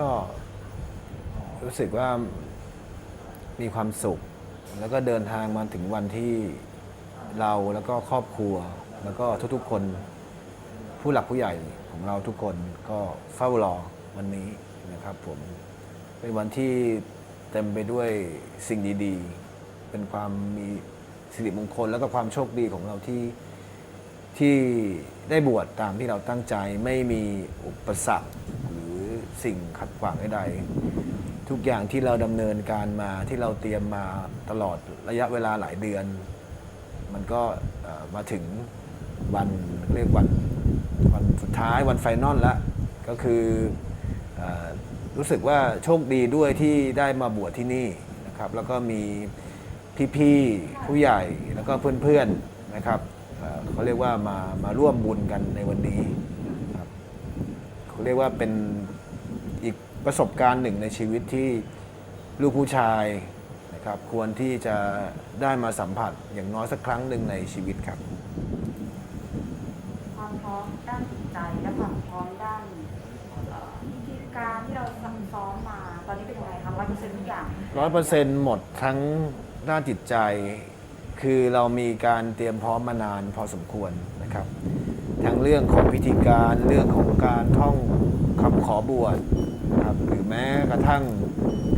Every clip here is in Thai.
ก็รู้สึกว่ามีความสุข แล้วก็เดินทางมาถึงวันที่เราแล้วก็ครอบครัว แล้วก็ทุกๆคนผู้หลักผู้ใหญ่ของเราทุกคนก็เฝ้ารอวันนี้นะครับผมเป็นวันที่เต็มไปด้วยสิ่งดีๆ เป็นความมีสิริมงคล แล้วก็ความโชคดีของเราที่ที่ได้บวชตามที่เราตั้งใจไม่มีอุปสรรค สิ่งขัดขวางใดๆทุกอย่างที่เราดำเนินการมาที่เราเตรียมมาตลอดระยะเวลาหลายเดือน มันก็มาถึงวันเรียกวันวันสุดท้ายวันไฟนอลแล้วก็คืออรู้สึกว่าโชคดีด้วยที่ได้มาบวชที่นี่นะครับ แล้วก็มีพี่ๆผู้ใหญ่แล้วก็เพื่อนๆนะครับเขาเรียกว่ามามาร่วมบุญกันในวันนี้ครับเขาเรียกว่าเป็น ประสบการณ์หนึ่งในชีวิตที่ลูกผู้ชายนะครับควรที่จะได้มาสัมผัสอย่างน้อยสักครั้งหนึ่งในชีวิตครับ ความพร้อมด้านจิตใจและความพร้อมด้านเอ่อวิธีการที่เราซักซ้อมมา ตอนนี้เป็นยังไงคะร้อยเปอร์เซ็นต์ทุกอย่างร้อยเปอร์เซ็นต์หมดทั้งด้านจิตใจ คือเรามีการเตรียมพร้อมมานานพอสมควรนะครับ ทั้งเรื่องของพิธีการเรื่องของการท่องคำขอบวช นะครับหรือแม้กระทั่ง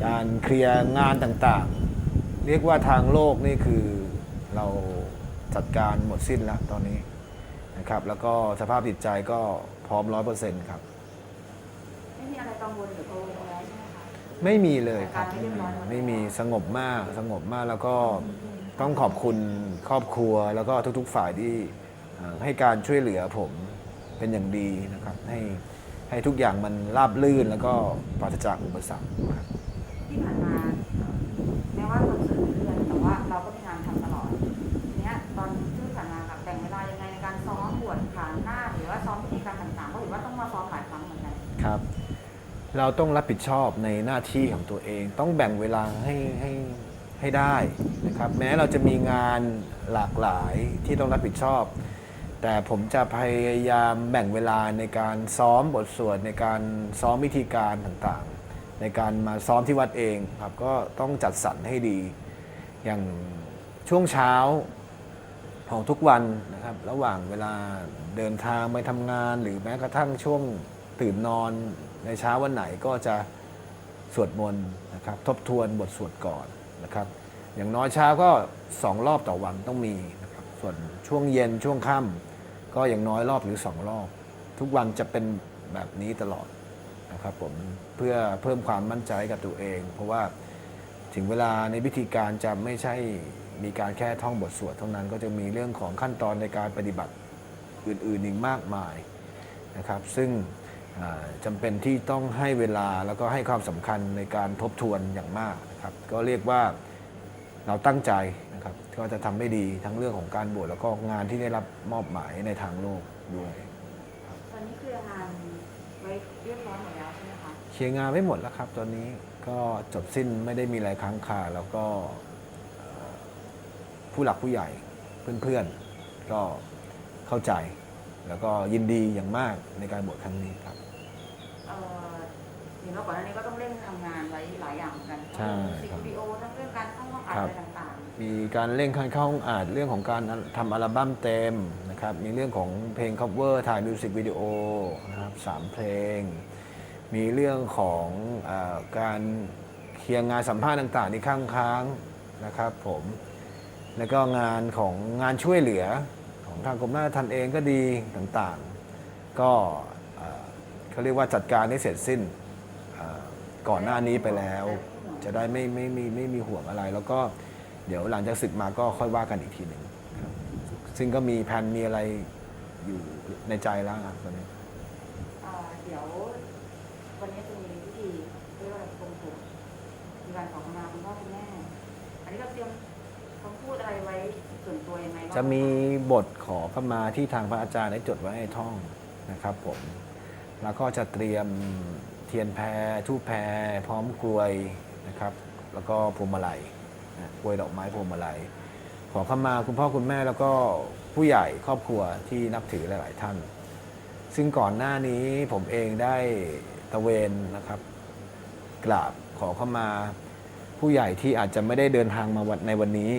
การเคลียร์งานต่างๆ เรียกว่าทางโลกนี่คือเราจัดการหมดสิ้นแล้วตอนนี้นะครับ แล้วก็สภาพจิตใจก็พร้อมร้อยเปอร์เซ็นต์ครับ ไม่มีอะไรกังวลหรือกังวลแล้วใช่ไหมคะ ไม่มีเลยครับการไม่เรียบร้อยหมดไม่มีสงบมากสงบมากแล้วก็ต้องขอบคุณครอบครัวแล้วก็ทุกๆฝ่ายที่เอ่อให้การช่วยเหลือผมเป็นอย่างดีนะครับให้ ให้ทุกอย่างมันราบลื่นแล้วก็ปราศจากอุปสรรคครับที่ผ่านมาเอ่อแม้ว่าคอนเสิร์ตเลื่อนแต่ว่าเราก็มีงานทำตลอดทีเนี้ยตอนที่ผ่านมาค่ะแบ่งเวลายังไงในการซ้อมบวชขานหน้า หรือว่าซ้อมพิธีการต่างๆเพราะเห็นว่าต้องมาซ้อมหลายครั้งเหมือนกันครับ เราต้องรับผิดชอบในหน้าที่ของตัวเอง ต้องแบ่งเวลาให้ให้ให้ได้นะครับ แม้เราจะมีงานหลากหลายที่ต้องรับผิดชอบ แต่ผมจะพยายามแบ่งเวลาในการซ้อมบทสวดในการซ้อมวิธีการต่างๆ ในการมาซ้อมที่วัดเองครับก็ต้องจัดสรรให้ดี อย่างช่วงเช้าของทุกวันนะครับ ระหว่างเวลาเดินทางไปทำงาน หรือแม้กระทั่งช่วงตื่นนอนในเช้าวันไหนก็จะสวดมนต์นะครับ ทบทวนบทสวดก่อนนะครับ อย่างน้อยเช้าก็สองรอบต่อวันต้องมีนะครับ ส่วนช่วงเย็นช่วงค่ำ ก็อย่างน้อยรอบหรือสองรอบ ทุกวันจะเป็นแบบนี้ตลอดนะครับผมเพื่อเพิ่มความมั่นใจกับตัวเอง เพราะว่าถึงเวลาในพิธีการจะไม่ใช่มีการแค่ท่องบทสวดเท่านั้นก็จะมีเรื่องของขั้นตอนในการปฏิบัติอื่นๆอีกมากมายนะครับ ซึ่งจำเป็นที่ต้องให้เวลาแล้วก็ให้ความสำคัญในการทบทวนอย่างมากนะครับ ก็เรียกว่าเราตั้งใจ ครับก็จะทำให้ดีทั้งเรื่องของการบวชแล้วก็งานที่ได้รับมอบหมายในทางโลกด้วยตอนนี้เคลียร์งานไว้เรียบร้อยหมดแล้วใช่ไหมคะเคลียร์งานไว้หมดแล้วครับ ตอนนี้ก็จบสิ้นไม่ได้มีอะไรค้างคาแล้วก็เอ่อผู้หลักผู้ใหญ่เพื่อนๆก็เข้าใจ แล้วก็ยินดีอย่างมากในการบวชครั้งนี้ครับเอ่อเห็นว่าก่อนหน้านี้ก็ต้องเร่งทำงานไว้หลายอย่างเหมือนกันใช่ทั้งครับวิดีโอทั้งเรื่องการเข้าห้องอัดครับอะไรต่าง มีการเร่งขั้นเข้าห้องอัดเรื่องของการทำอัลบั้มเต็มนะครับมีเรื่องของเพลง cover ถ่ายมิวสิกวิดีโอนะครับสามเพลง มีเรื่องของอการเคลียร์งานสัมภาษณ์ต่างๆที่ข้างค้างนะครับผมแล้วก็งานของงานช่วยเหลือของทางกรมราชทัณฑ์เองก็ดีต่างๆ ก็เขาเรียกว่าจัดการให้เสร็จสิ้นก่อนหน้านี้ไปแล้ว จะได้ไม่ไม่ไม่ไม่มีห่วงอะไรแล้วก็ เดี๋ยวหลังจากศึกมาก็ค่อยว่ากันอีกทีหนึ่งครับซึ่งก็มีแผนมีอะไรอยู่ในใจแล้วครับตอนนี้ๆเอ่อเดี๋ยววันนี้จะมีพิธีเรียกว่าอะไรคงถูกมีการขอขมาคุณพ่อคุณแม่ อันนี้เราเตรียมคำพูดอะไรไว้ส่วนตัวยังไงบ้างจะมีบทขอขมาที่ทางพระอาจารย์ได้จดไว้ให้ท่องนะครับผม แล้วก็จะเตรียมเทียนแพรทูปแพรพร้อมกลวยนะครับ แล้วก็พวงมาลัยนะ กลวยดอกไม้พวงมาลัยขอขมาคุณพ่อคุณแม่แล้วก็ผู้ใหญ่ครอบครัวที่นับถือหลาย ๆ ท่าน ซึ่งก่อนหน้านี้ผมเองได้ตะเวนนะครับ กราบขอเข้ามาผู้ใหญ่ที่อาจจะไม่ได้เดินทางมาวันในวันนี้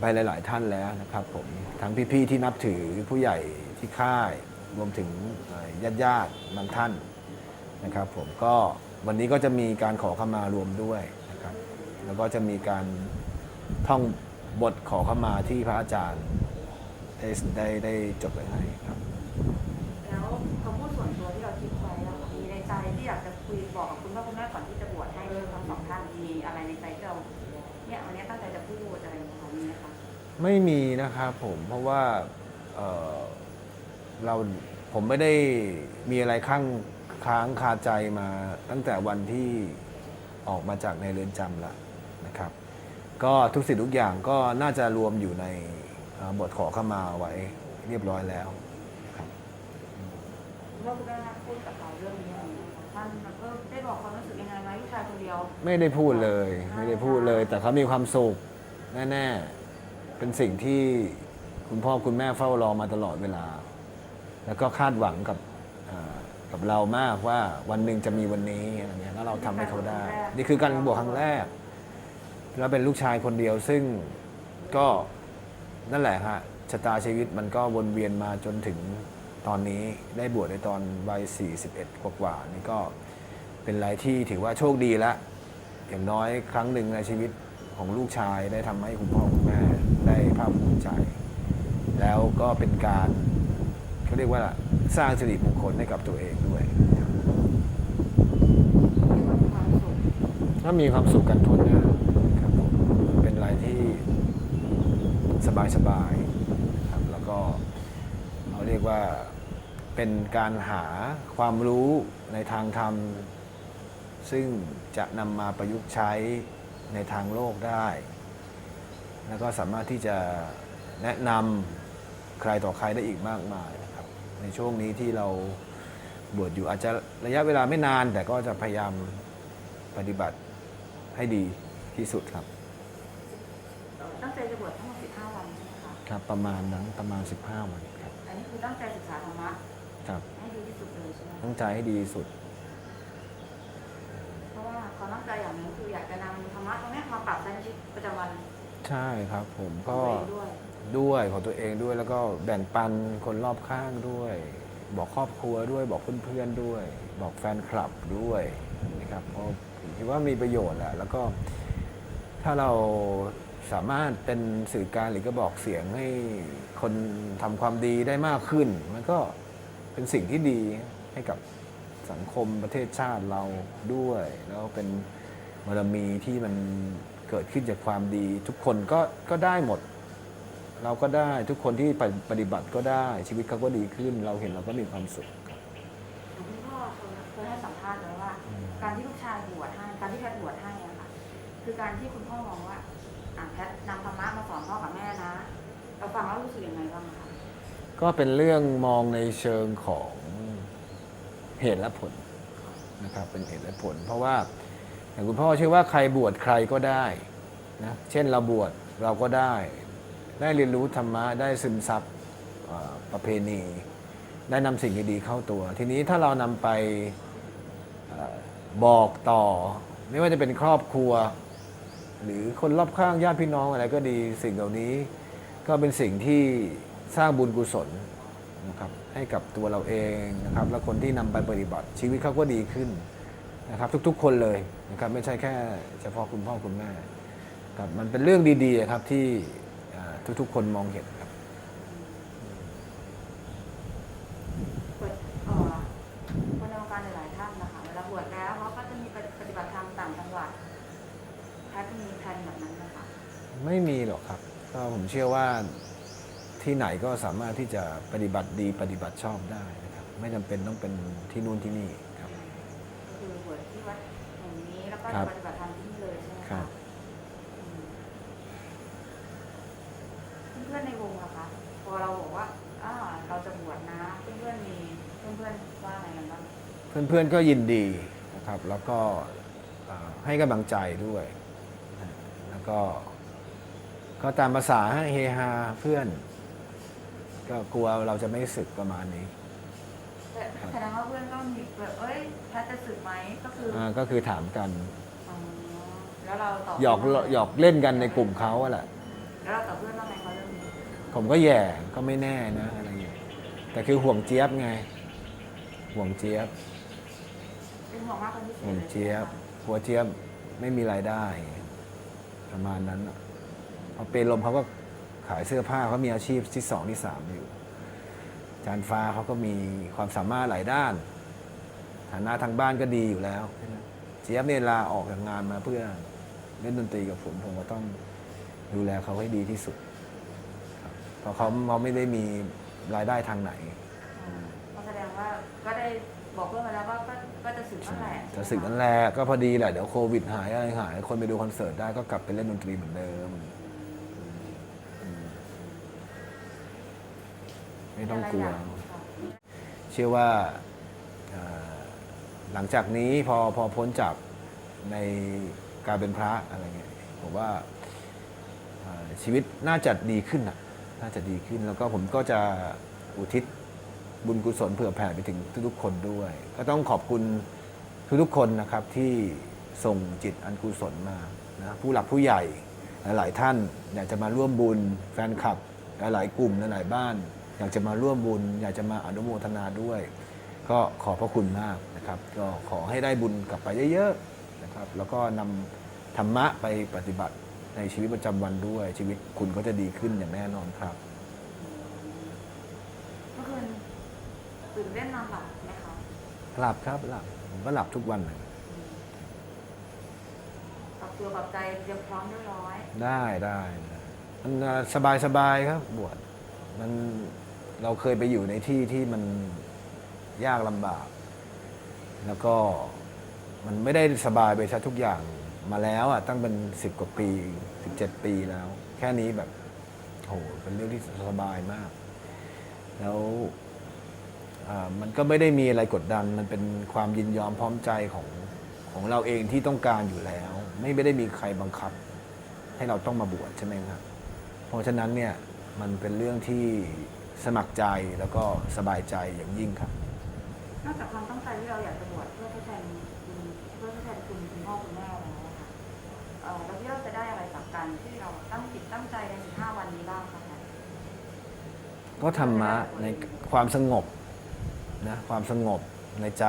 ไปหลาย ๆ ท่านแล้วนะครับผมทั้งพี่ ๆ ที่นับถือผู้ใหญ่ที่ค่าย รวมถึงญาติญาติบางท่านนะครับ ผมก็วันนี้ก็จะมีการขอเข้ามารวมด้วยนะครับ แล้วก็จะมีการท่องบทขอเข้ามาที่พระอาจารย์ได้ได้ได้จดไว้ให้ครับแล้วคำพูดส่วนตัวที่เราคิดไว้อะค่ะมีในใจที่อยากจะคุยบอกกับคุณพ่อคุณแม่ก่อนที่จะบวชให้ทั้งสองท่านมีอะไรในใจที่เราเนี่ยวันนี้ตั้งใจจะพูดอะไรอย่างเงี้ยค่ะมีไหมคะไม่มีนะครับผมเพราะว่าเอ่อเราผมไม่ได้มีอะไรข้างค้างคาใจมาตั้งแต่วันที่ออกมาจากในเรือนจำแล้ว นะครับ ก็ทุกสิ่งทุกอย่างก็น่าจะรวมอยู่ในเอ่อบทขอเข้ามาไว้เรียบร้อยแล้วครับคุณพ่อคุณแม่พูดกับเราเรื่องนี้อะไรอย่างเงี้ยค่ะท่านเออได้บอกความรู้สึกยังไงไหมลูกชายคนเดียว ไม่ได้พูดเลย ไม่ได้พูดเลย แต่เขามีความสุขแน่ๆ เป็นสิ่งที่คุณพ่อคุณแม่เฝ้ารอมาตลอดเวลา แล้วก็คาดหวังกับเอ่อกับเรามากว่าวันหนึ่งจะมีวันนี้อะไรเงี้ยแล้วเราทำให้เขาได้ นี่คือการบวชครั้งแรก แล้วเป็นลูกชายคนเดียวซึ่งก็นั่นแหละฮะชะตาชีวิตมันก็วนเวียนมาจนถึงตอนนี้ได้บวชในตอนวัย 41 กว่าๆนี่ก็เป็นอะไรที่ถือว่าโชคดีล้วอย่างน้อยครั้งหนึ่งในชีวิตของลูกชายได้ทำให้คุณพ่อคุณแม่ได้ภาคภูมิใจ แล้วก็เป็นการเขาเรียกว่าสร้างสิริมงคลให้กับตัวเองด้วยครับมีความีความสุขกันทุนนะครับผมเป็นอะไรที่ สบายๆนะครับแล้วก็เขาเรียกว่าเป็นการหาความรู้ในทางธรรม ซึ่งจะนำมาประยุกต์ใช้ในทางโลกได้ แล้วก็สามารถที่จะแนะนำใครต่อใครได้อีกมากมายนะครับในช่วงนี้ที่เราบวชอยู่อาจจะระยะเวลาไม่นาน แต่ก็จะพยายามปฏิบัติให้ดีที่สุดครับ ตั้งใจจะบวชทั้งหมด15 วันใช่ไหม คะครับประมาณนั้นประมาณ 15 วันครับอันนี้คือตั้งใจศึกษาธรรมะครับให้ดีที่สุดเลยใช่ไหมตั้งใจให้ดีที่สุด เพราะว่าความตั้งใจอย่างหนึงคืออยากจะนำธรรมะตรงเนี้ยมาปรับใช้ในชีวิตประจำวันใช่ครับผมของก็ตัวเองด้วยด้วยของตัวเองด้วยแล้วก็แบ่งปันคนรอบข้างด้วย บอกครอบครัวด้วยบอกเพื่อนๆด้วย บอกแฟนคลับด้วยนะครับเพราะผมคิดว่ามีประโยชน์แหละแล้วก็ถ้าเรา สามารถเป็นสื่อกลารหรือก็บอกเสียงให้คนทำความดีได้มากขึ้น มันก็เป็นสิ่งที่ดีให้กับสังคมประเทศชาติเราด้วย แล้วเป็นบารมีที่มันเกิดขึ้นจากความดี ทุกคนก็ก็ได้หมด เราก็ได้ทุกคนที่ปฏิบัติก็ได้ชีวิตเขาก็ดีขึ้น เราเห็นเราก็มีความสุขครับหลวงพ่อเคยให้สัมภาษณ์ไว้ว่า การที่ลูกชายบวชให้การที่แพทย์บวชให้อะค่ะคือการที่คุณพ่อมองว่า อ่าแพทย์นำธรรมะมาสอนพ่อกับแม่นะ เราฟังแล้วรู้สึกยังไงบ้างคะก็เป็นเรื่องมองในเชิงของเหตุและผลนะครับ เป็นเหตุและผล เพราะว่าอย่างคุณพ่อเชื่อว่าใครบวชใครก็ได้นะเช่นเราบวชเราก็ได้ ได้เรียนรู้ธรรมะได้ซึมซับประเพณี ได้นำสิ่งดีๆเข้าตัว ทีนี้ถ้าเรานำไปอบอกต่อ ไม่ว่าจะเป็นครอบครัว หรือคนรอบข้างญาติพี่น้องอะไรก็ดีสิ่งเหล่านี้ ก็เป็นสิ่งที่สร้างบุญกุศลนะครับให้กับตัวเราเองนะครับและคนที่นำไปปฏิบัติชีวิตเขาก็ดีขึ้นนะครับทุกๆ คนเลยนะครับไม่ใช่แค่เฉพาะคุณพ่อคุณแม่ครับมันเป็นเรื่องดีๆครับที่ทุกๆ คนมองเห็นครับ เปิดเอ่อคนในวงการหลายๆท่านนะคะเวลาบวชแล้วเขาก็จะมีปฏิบัติธรรมต่างจังหวัด แพทย์มีแผนแบบนั้นไหมคะไม่มีหรอกครับก็ผมเชื่อว่าที่ไหนก็สามารถที่จะปฏิบัติดีปฏิบัติชอบได้นะครับ ไม่จำเป็นต้องเป็นที่นู่นที่นี่ครับก็คือบวชที่วัดแห่งนี้แล้วก็ครัจะบปฏิบัติธรรมที่นี่เลยใช่ไหมครัคะบ อืมเพื่อนๆในวงล่ะคะพอเราบอกว่าอ่าเราจะบวชนะ เพื่อนๆมีเพื่อนๆว่าไงกันบ้างเพื่อนๆก็ยินดีนะครับ แล้วก็เอ่อให้กำลังใจด้วยนะแล้ว ก็ ก็ตามภาษาฮะเฮฮาเพื่อน ก็กลัวเราจะไม่สึกประมาณนี้แต่แสดงว่าเพื่อนก็มีแบบเอ้ยแพทย์จะสึกไหมก็คือออ่าก็คือถามกันอ๋อแล้วเราตอบหยอกหยอกเล่นกันในกลุ่มเขาอะแหละ แล้วเราตอบเพื่อนว่าไงเขาเรื่องนี้ผมก็แย่ก็ไม่แน่นะอะไรอย่างเงี้ยแต่คือห่วงเจี๊ยบไง ห่วงเจี๊ยบ เป็นห่วงมากเป็นพิเศษห่วงลเจี๊ยบหัวเจี๊ยบไม่มีรายได้ ประมาณนั้นพอเป็นลมเขาก็ขายเสื้อผ้าเขามีอาชีพที่สองที่สามอยู่จานฟ้าเขาก็มีความสามารถหลายด้าน ฐานะทางบ้านก็ดีอยู่แล้วเจี๊ยบเนี่ยลาออกจากงานมาเพื่อเล่นดนตรีกับผมผมก็ต้องดูแลเขาให้ดีที่สุดเพราะเขาเขาไม่ได้มีรายได้ทางไหนอืมก็แสดงว่าก็ได้ บอกเพื่อนมาแล้วว่าก็ก็จะสึกนั่นแหละจะสึกนั่นแหละก็พอดีแหละเดี๋ยวโควิดหายอะไรหาย คนไปดูคอนเสิร์ตได้ก็กลับไปเล่นดนตรีเหมือนเดิมอืมไม่ต้องกลัว เชื่อว่าเอ่อหลังจากนี้พอพอพ้นจากในการเป็นพระอะไรเงี้ยผมว่าเอ่อชีวิตน่าจะดีขึ้นน่ะน่าจะดีขึ้นแล้วก็ผมก็จะอุทิศ บุญกุศลเผื่อแผ่ไปถึงทุกๆคนด้วย ก็ต้องขอบคุณทุกๆคนนะครับที่ส่งจิตอันกุศลมานะผู้หลักผู้ใหญ่หลาย ๆ ท่านอยากจะมาร่วมบุญแฟนคลับหลายๆกลุ่มหลายๆบ้าน อยากจะมาร่วมบุญ อยากจะมาอนุโมทนาด้วย ก็ขอบพระคุณมากนะครับ ก็ขอให้ได้บุญกลับไปเยอะๆนะครับแล้วก็นำธรรมะไปปฏิบัติในชีวิตประจำวันด้วย ชีวิตคุณก็จะดีขึ้นอย่างแน่นอนครับ เมื่อคืน ตื่นเต้นนอนหลับไหมคะหลับครับหลับผมก็หลับทุกวันเลยปรับตัวปรับใจเตรียมพร้อมเรียบร้อย ได้ได้ได้มันสบายสบายๆครับ บวชมันเราเคยไปอยู่ในที่ที่มันยากลำบาก แล้วก็มันไม่ได้สบายไปซะทุกอย่างมาแล้วอะตั้งเป็นสิบกว่าปีสิบเจ็ดปีแล้ว แค่นี้แบบโหเป็นเรื่องที่สบายมาก แล้วอ่า มันก็ไม่ได้มีอะไรกดดัน มันเป็นความยินยอมพร้อมใจของของเราเองที่ต้องการอยู่แล้วไม่ได้มีใครบังคับ ให้เราต้องมาบวชใช่ไหมครับ เพราะฉะนั้นเนี่ยมันเป็นเรื่องที่สมัครใจแล้วก็สบายใจอย่างยิ่งครับ นอกจากความตั้งใจที่เราอยากจะบวชเพื่อทดแทนคุณเพื่อทดแทนคุณคุณพ่อคุณแม่แล้วอะค่ะเอ่อเราคิดว่าจะได้อะไรจากการที่เราตั้งจิตตั้งใจใน 15 วันนี้บ้างคะแพทย์ก็ธรรมะในความสงบ นะความสงบในใจ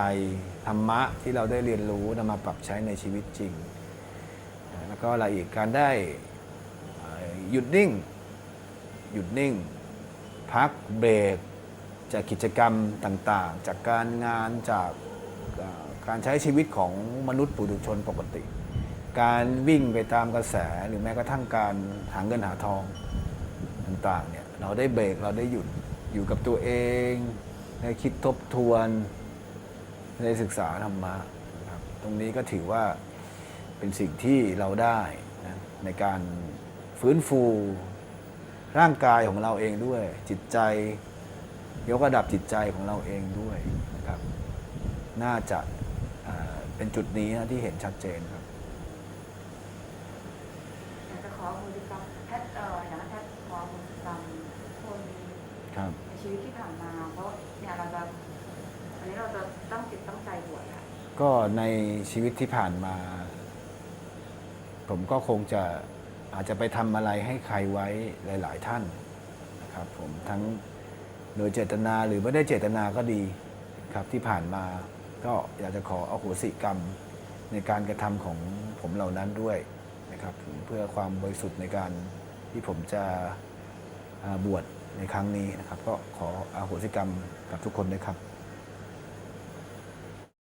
ธรรมะที่เราได้เรียนรู้นำมาปรับใช้ในชีวิตจริง แล้วก็อะไรอีกการได้หยุดนิ่ง หยุดนิ่ง พักเบรก จากกิจกรรมต่างๆ จากการงานจากการใช้ชีวิตของมนุษย์ปุถุชนปกติ การวิ่งไปตามกระแสหรือแม้กระทั่งการหาเงินหาทองต่างๆเนี่ยเราได้เบรกเราได้หยุดอยู่กับตัวเอง ได้คิดทบทวนได้ศึกษาธรรมะนะครับตรงนี้ก็ถือว่าเป็นสิ่งที่เราได้นะในการฟื้นฟูร่างกายของเราเองด้วย จิตใจยกระดับจิตใจของเราเองด้วยนะครับน่าจะอ่าเป็นจุดนี้นะที่เห็นชัดเจนครับอยากจะขออโหสิกรรมแพทย์เอ่ออยากให้แพทย์ขออโหสิกรรมคนครับใน ชีวิตที่ผ่านมา เพราะเนี่ยเราจะอันนี้เราจะตั้งจิตตั้งใจบวชก็ในชีวิตที่ผ่านมา ผมก็คงจะอาจจะไปทำอะไรให้ใครไว้หลาย ๆ ท่านนะครับผมทั้งโดยเจตนาหรือไม่ได้เจตนาก็ดีครับที่ผ่านมา ก็อยากจะขออโหสิกรรมในการกระทำของผมเหล่านั้นด้วยนะครับเพื่อความบริสุทธิ์ในการที่ผมจะบวช ในครั้งนี้นะครับ ก็ขออโหสิกรรมกับทุกคนด้วยครับ